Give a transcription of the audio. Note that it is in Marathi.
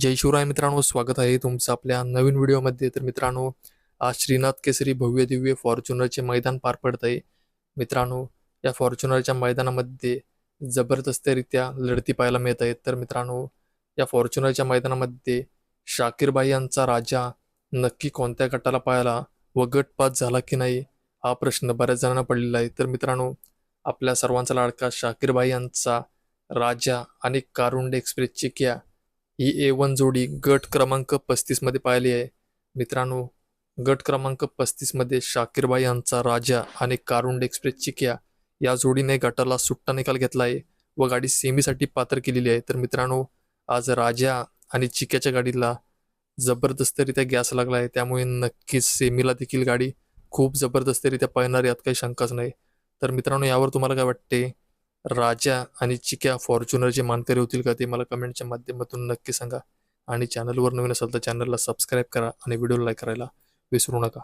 जय शिवराय मित्रांनो स्वागत आहे तुमचं आपल्या नवीन व्हिडिओमध्ये. तर मित्रांनो आज श्रीनाथ केसरी भव्य दिव्य फॉर्च्युनरचे मैदान पार पडत आहे. मित्रांनो या फॉर्च्युनरच्या मैदानामध्ये जबरदस्तरित्या लढती पाहायला मिळत आहेत. तर मित्रांनो या फॉर्च्युनरच्या मैदानामध्ये शाकीरबाई यांचा राजा नक्की कोणत्या गटाला पाहायला व गटपात झाला की नाही हा प्रश्न बऱ्याच जणांना पडलेला आहे. तर मित्रांनो आपल्या सर्वांचा लाडका शाकीरबाई यांचा राजा आणि कारुंड एक्सप्रेसची क्या ही ए वन जोडी गट क्रमांक पस्तीसमध्ये पाहिली आहे. मित्रांनो गट क्रमांक पस्तीसमध्ये शाकिरबाई शाकीरबाई यांचा राजा आणि कारुंड एक्सप्रेस चिक्या या जोडीने गटाला सुट्टा निकाल घेतला आहे व गाडी सेमीसाठी पात्र केलेली आहे. तर मित्रांनो आज राजा आणि चिक्याच्या गाडीला जबरदस्तरित्या गॅस लागला आहे. त्यामुळे नक्कीच सेमीला देखील गाडी खूप जबरदस्तरित्या पळणार यात काही शंकाच नाही. तर मित्रांनो यावर तुम्हाला काय वाटते? राजा आणि चिक्या फॉर्च्युनरचे मानकरी होतील का ते मला कमेंटच्या माध्यमातून नक्की सांगा. आणि चॅनलवर नवीन असाल तर चॅनलला सबस्क्राईब करा आणि व्हिडिओ लाईक करायला विसरू नका.